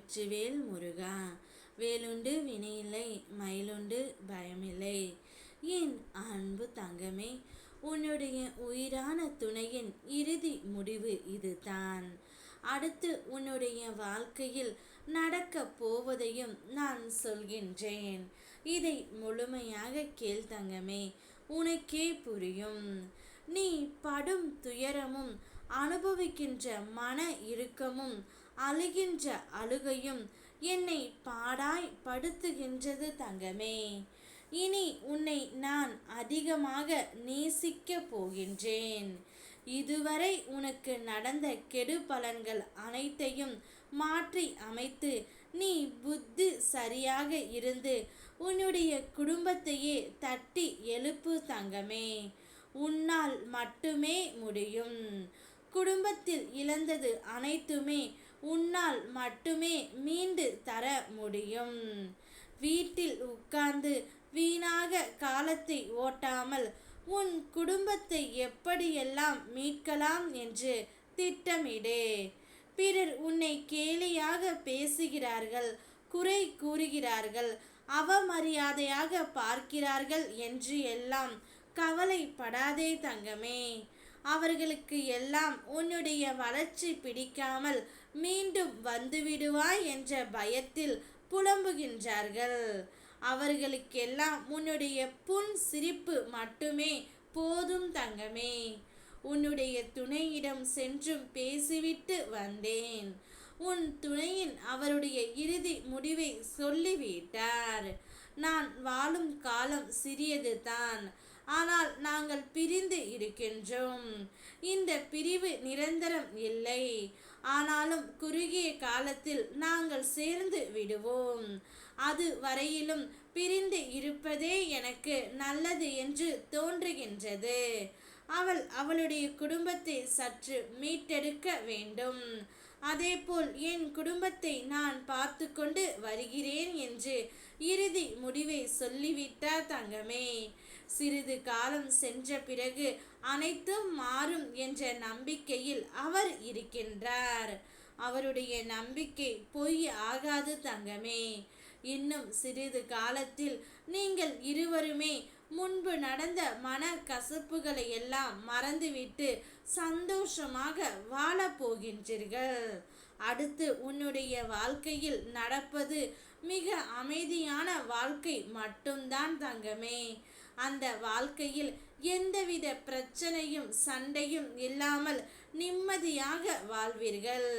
வெற்றிவேல் முருகா. வேலுண்டு வினையில்லை மயிலுண்டு பயமில்லை. என் அன்பு தங்கமே உன்னுடைய உயிரான துணையின் இறுதி முடிவு இதுதான். அடுத்து உன்னுடைய வாழ்க்கையில் நடக்கப் போவதையும் நான் சொல்கின்றேன். இதை முழுமையாக கேள் தங்கமே உனக்கே புரியும். நீ படும் துயரமும் அனுபவிக்கின்ற மன இறுக்கமும் அழுகின்ற அழுகையும் என்னை பாடாய் படுத்துகின்றது தங்கமே. இனி உன்னை நான் அதிகமாக நேசிக்க போகின்றேன். இதுவரை உனக்கு நடந்த கெடு பலன்கள் அனைத்தையும் மாற்றி அமைத்து நீ புத்தி சரியாக இருந்து உன்னுடைய குடும்பத்தையே தட்டி எழுப்பு தங்கமே. உன்னால் மட்டுமே முடியும். குடும்பத்தில் இழந்தது அனைத்துமே உன்னால் மட்டுமே மீண்டு தர முடியும். வீட்டில் உட்கார்ந்து வீணாக காலத்தை ஓட்டாமல் உன் குடும்பத்தை எப்படியெல்லாம் மீட்கலாம் என்று திட்டமிடு. பிறர் உன்னை கேலியாக பேசுகிறார்கள் குறை கூறுகிறார்கள் அவமரியாதையாக பார்க்கிறார்கள் என்று எல்லாம் கவலைப்படாதே தங்கமே. அவர்களுக்கு எல்லாம் உன்னுடைய வளர்ச்சி பிடிக்காமல் மீண்டும் வந்துவிடுவாய் என்ற பயத்தில் புலம்புகின்றார்கள். அவர்களுக்கெல்லாம் உன்னுடைய புன் சிரிப்பு மட்டுமே போதும் தங்கமே. உன்னுடைய துணையிடம் சென்றும் பேசிவிட்டு வந்தேன். உன் துணையின் அவருடைய இறுதி முடிவை சொல்லிவிட்டார். நான் வாழும் காலம் சிறியது தான் ஆனால் நாங்கள் பிரிந்து இருக்கின்றோம். இந்த பிரிவு நிரந்தரம் இல்லை. ஆனாலும் குறுகிய காலத்தில் நாங்கள் சேர்ந்து விடுவோம். அது வரையிலும் பிரிந்து இருப்பதே எனக்கு நல்லது என்று தோன்றுகின்றது. அவள் அவளுடைய குடும்பத்தை சற்று மீட்டெடுக்க வேண்டும். அதேபோல் என் குடும்பத்தை நான் பார்த்து கொண்டு வருகிறேன் என்று இறுதி முடிவை சொல்லிவிட்டார் தங்கமே. சிறிது காலம் சென்ற பிறகு அனைத்தும் மாறும் என்ற நம்பிக்கையில் அவர் இருக்கின்றார். அவருடைய நம்பிக்கை பொய் ஆகாது தங்கமே. இன்னும் சிறிது காலத்தில் நீங்கள் இருவருமே முன்பு நடந்த மன கசப்புகளை எல்லாம் மறந்துவிட்டு சந்தோஷமாக வாழப் போகின்றீர்கள். அடுத்து உன்னுடைய வாழ்க்கையில் நடப்பது மிக அமைதியான வாழ்க்கை மட்டும்தான் தங்கமே. அந்த வாழ்க்கையில் எந்தவித பிரச்சனையும் சண்டையும் இல்லாமல் நிம்மதியாக வாழ்வீர்கள்.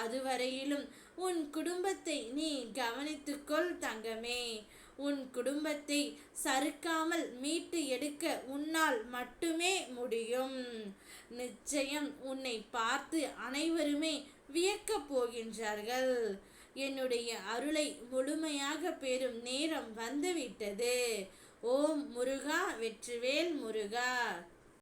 அதுவரையிலும் உன் குடும்பத்தை நீ கவனித்துக்கொள் தங்கமே. உன் குடும்பத்தை சறுக்காமல் மீட்டு எடுக்க உன்னால் மட்டுமே முடியும். நிச்சயம் உன்னை பார்த்து அனைவருமே வியக்கப் போகின்றார்கள். என்னுடைய அருளை முழுமையாக பெறும் நேரம் வந்துவிட்டது. ஓம் முருகா வெற்றிவேல் முருகா.